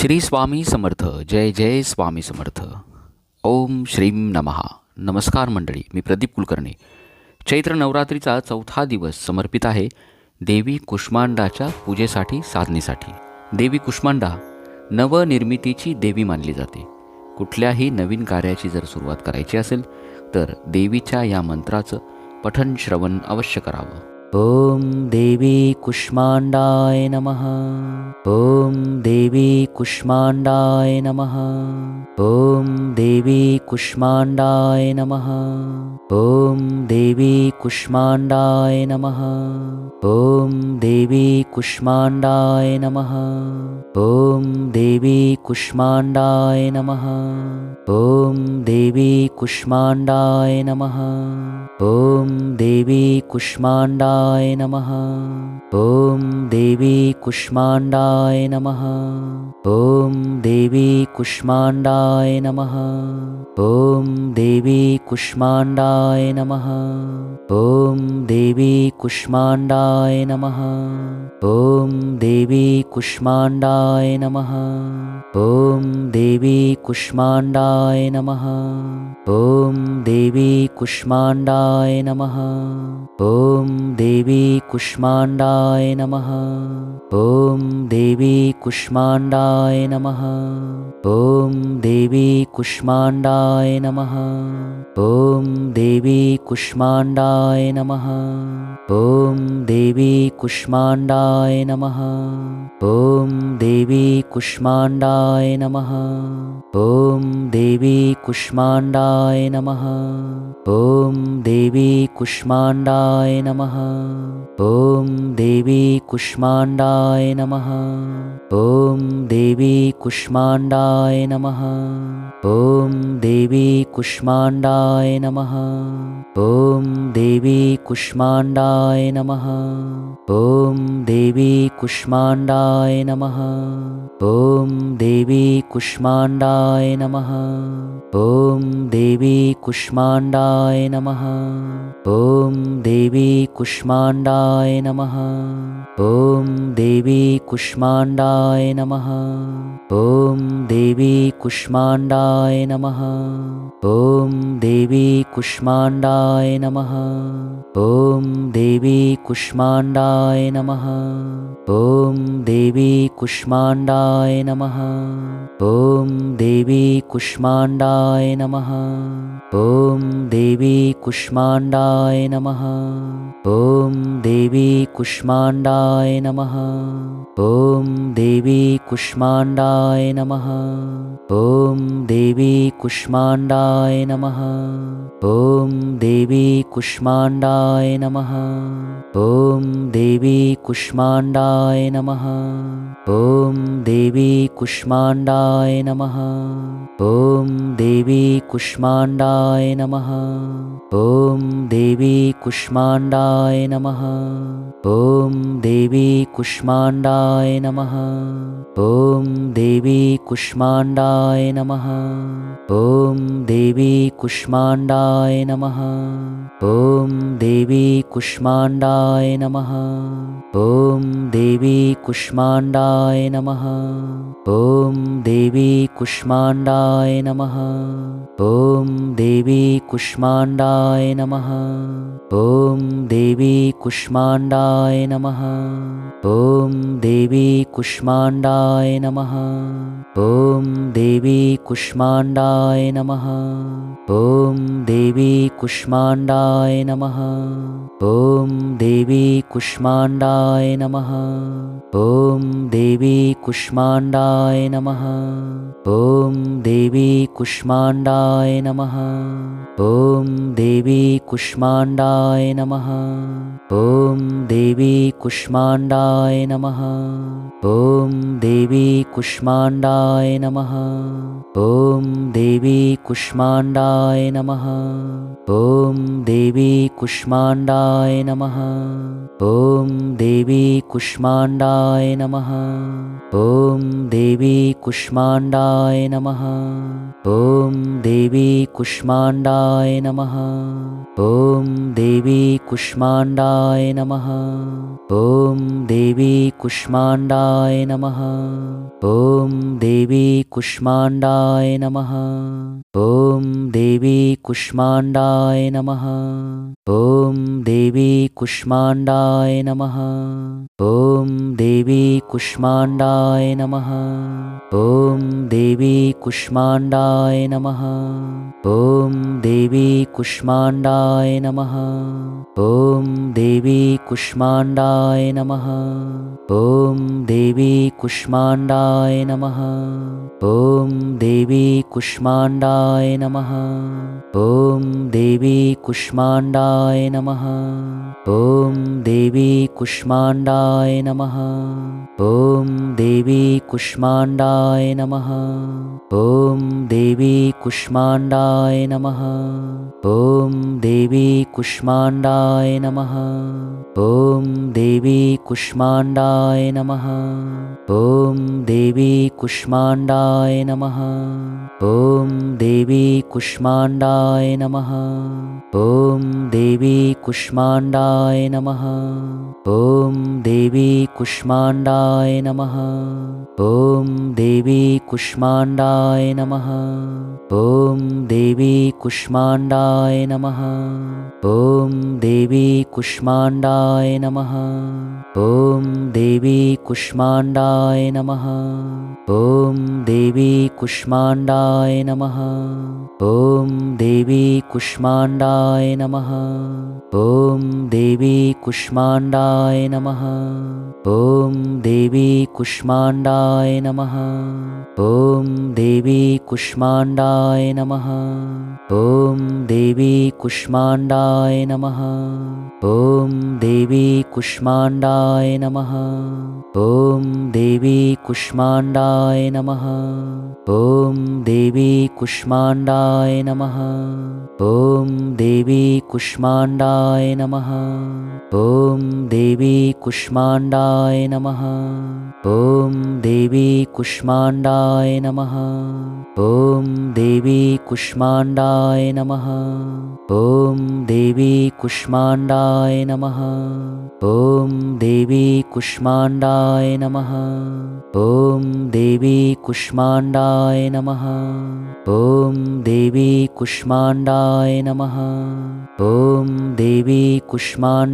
श्री स्वामी समर्थ जय जय स्वामी समर्थ. ओम श्रीम नमहा नमस्कार मंडळी मी प्रदीप कुलकर्णी. चैत्र नवरात्रीचा चौथा दिवस समर्पित आहे देवी कुष्मांडाच्या पूजेसाठी साधनेसाठी. देवी कुष्मांडा नवनिर्मितीची देवी मानली जाते. कुठल्याही नवीन कार्याची जर सुरुवात करायची असेल तर देवीच्या या मंत्राचं पठन श्रवण अवश्य करावं. ॐ देवी कुष्माण्डाय नमः। ॐ देवी कुष्माण्डाय नमः। ॐ देवी कुष्माण्डाय नमः। ॐ देवी कुष्माण्डाय नमः। ॐ देवी कुष्माण्डाय नमः। ॐ देवी कुष्माण्डाय नमः। ॐ देवी कुष्माण्डाय नमः। ॐ देवी कुष्माण्डाय नमः। ॐ देवी कुष्माण्डाय नमः। ॐ देवी कुष्माण्डाय नमः। ॐ देवी कुष्माण्डाय नमः। ॐ देवी कुष्माण्डाय नमः। ॐ देवी कुष्माण्डाय नमः। ॐ देवी कुष्माण्डाय नमः। ॐ देवी कुष्माण्डाय नमः। ॐ देवी कुष्माण्डाय नमः। ॐ देवी कुष्माण्डाय नमः। ॐ देवी कुष्माण्डाय नमः। ॐ देवी कुष्माण्डाय नमः। ॐ देवी कुष्माण्डाय नमः। ॐ देवी कुष्माण्डाय नमः। ॐ देवी कुष्माण्डाय नमः। ॐ देवी कुष्माण्डाय नमः। ॐ देवी कुष्माण्डाय नमः। ॐ देवी कुष्माण्डाय नमः। ॐ देवी कुष्माण्डाय नमः। ॐ देवी कुष्माण्डाय नमः। ॐ देवी कुष्माण्डाय नमः। ॐ देवी कुष्माण्डाय नमः। ॐ देवी कुष्माण्डाय नमः। ॐ देवी कुष्माण्डाय नमः। ॐ देवी कुष्माण्डाय नमः। ॐ देवी कुष्माण्डाय नमः। ॐ देवी कुष्माण्डाय नमः। ॐ देवी कुष्माण्डाय नमः। ॐ देवी कुष्माण्डाय नमः। ॐ देवी कुष्माण्डाय नमः ॐ देवी कुष्माण्डाय नमः। ॐ देवी कुष्माण्डाय नमः। ॐ देवी कुष्माण्डाय नमः। ॐ देवी कुष्माण्डाय नमः। ॐ देवी कुष्माण्डाय नमः। ॐ देवी कुष्माण्डाय नमः। ॐ देवी कुष्माण्डाय नमः। ॐ देवी कुष्माण्डाय नमः। ॐ देवी कुष्माण्डाय नमः। ॐ देवी कुष्माण्डाय नमः। ॐ देवी कुष्माण्डाय नमः। ॐ देवी कुष्माण्डाय नमः। ॐ देवी कुष्माण्डाय नमः। ॐ देवी कुष्माण्डाय नमः। ॐ देवी कुष्माण्डाय नमः। ॐ देवी कुष्माण्डाय नमः। ॐ देवी कुष्माण्डाय नमः। ॐ देवी कुष्माण्डाय नमः। ॐ देवी कुष्माण्डाय नमः ॐ देवी कुष्माण्डाय नमः। ॐ देवी कुष्माण्डाय नमः। ॐ देवी कुष्माण्डाय नमः। ॐ देवी कुष्माण्डाय नमः। ॐ देवी कुष्माण्डाय नमः। ॐ देवी कुष्माण्डाय नमः। ॐ देवी कुष्माण्डाय नमः। ॐ देवी कुष्माण्डाय नमः। ॐ देवी कुष्माण्डाय नमः। ॐ देवी कुष्माण्डाय नमः। ॐ देवी कुष्माण्डाय नमः। ॐ देवी कुष्माण्डाय नमः। ॐ देवी कुष्माण्डाय नमः। ॐ देवी कुष्माण्डाय नमः ॐ देवी कुष्माण्डाय नमः। ॐ देवी कुष्माण्डाय नमः। ॐ देवी कुष्माण्डाय नमः। ॐ देवी कुष्माण्डाय नमः। ॐ देवी कुष्माण्डाय नमः। ॐ देवी कुष्माण्डाय नमः। ॐ देवी कुष्माण्डाय नमः। ॐ देवी कुष्माण्डाय नमः। ॐ देवी कुष्माण्डाय नमः। ॐ देवी कुष्माण्डाय नमः। ॐ देवी कुष्माण्डाय नमः। ॐ देवी कुष्माण्डाय नमः। ॐ देवी कुष्माण्डाय नमः। ॐ देवी कुष्माण्डाय नमः। ॐ देवी कुष्माण्डाय नमः। ॐ देवी कुष्माण्डाय नमः। ॐ देवी कुष्माण्डाय नमः। ॐ देवी कुष्माण्डाय नमः। ॐ देवी कुष्माण्डाय नमः। ॐ देवी कुष्माण्डाय नमः। ॐ देवी कुष्माण्डाय नमः। ॐ देवी कुष्माण्डाय नमः। ॐ देवी कुष्माण्डाय नमः ॐ देवी कुष्माण्डाय नमः। ॐ देवी कुष्माण्डाय नमः। ॐ देवी कुष्माण्डाय नमः। ॐ देवी कुष्माण्डाय नमः। ॐ देवी कुष्माण्डाय नमः। ॐ देवी कुष्माण्डाय नमः। ॐ देवी कुष्माण्डाय नमः। ॐ देवी कुष्माण्डाय नमः। ॐ देवी कुष्माण्डाय नमः ॐ देवी कुष्माण्डाय नमः। ॐ देवी कुष्माण्डाय नमः। ॐ देवी कुष्माण्डाय नमः। ॐ देवी कुष्माण्डाय नमः। ॐ देवी कुष्माण्डाय नमः। ॐ देवी कुष्माण्डाय नमः। ॐ देवी कुष्माण्डाय नमः। ॐ देवी कुष्माण्डाय नमः। ॐ देवी कुष्माण्ड